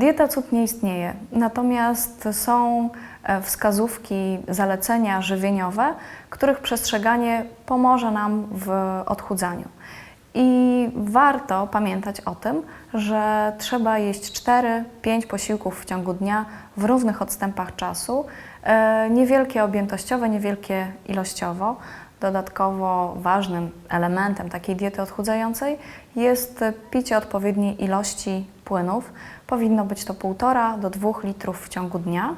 Dieta cud nie istnieje, natomiast są e, wskazówki, zalecenia żywieniowe, których przestrzeganie pomoże nam w odchudzaniu. I warto pamiętać o tym, że trzeba jeść 4-5 posiłków w ciągu dnia w równych odstępach czasu, e, niewielkie objętościowo, niewielkie ilościowo. Dodatkowo ważnym elementem takiej diety odchudzającej jest picie odpowiedniej ilości płynów. Powinno być to 1,5 do 2 litrów w ciągu dnia.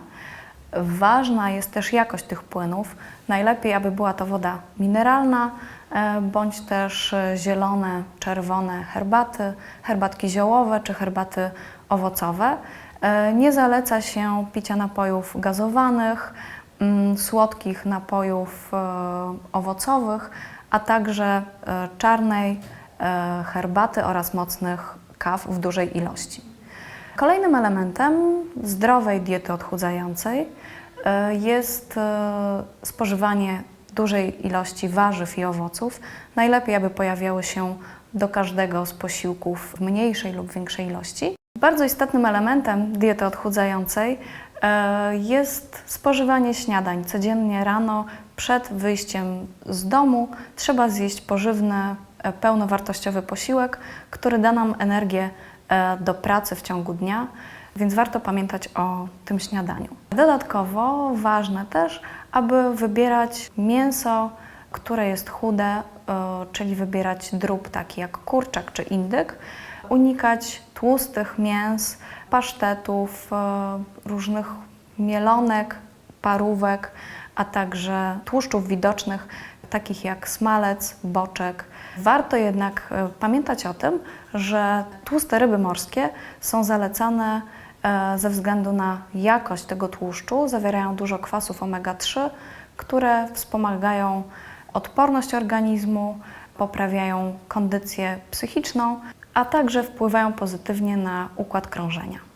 Ważna jest też jakość tych płynów. Najlepiej, aby była to woda mineralna, e, bądź też zielone, czerwone herbaty, herbatki ziołowe czy herbaty owocowe. E, Nie zaleca się picia napojów gazowanych, słodkich napojów e, owocowych, a także e, czarnej e, herbaty oraz mocnych kaw w dużej ilości. Kolejnym elementem zdrowej diety odchudzającej jest spożywanie dużej ilości warzyw i owoców. Najlepiej, aby pojawiały się do każdego z posiłków w mniejszej lub większej ilości. Bardzo istotnym elementem diety odchudzającej jest spożywanie śniadań. Codziennie rano przed wyjściem z domu trzeba zjeść pożywny, e, pełnowartościowy posiłek, który da nam energię e, do pracy w ciągu dnia, więc warto pamiętać o tym śniadaniu. Dodatkowo ważne też, aby wybierać mięso, które jest chude, e, czyli wybierać drób taki jak kurczak czy indyk, unikać tłustych mięs, pasztetów, e, różnych mielonek, parówek, a także tłuszczów widocznych, takich jak smalec, boczek. Warto jednak e, pamiętać o tym, że tłuste ryby morskie są zalecane e, ze względu na jakość tego tłuszczu. Zawierają dużo kwasów omega-3, które wspomagają odporność organizmu, poprawiają kondycję psychiczną, a także wpływają pozytywnie na układ krążenia.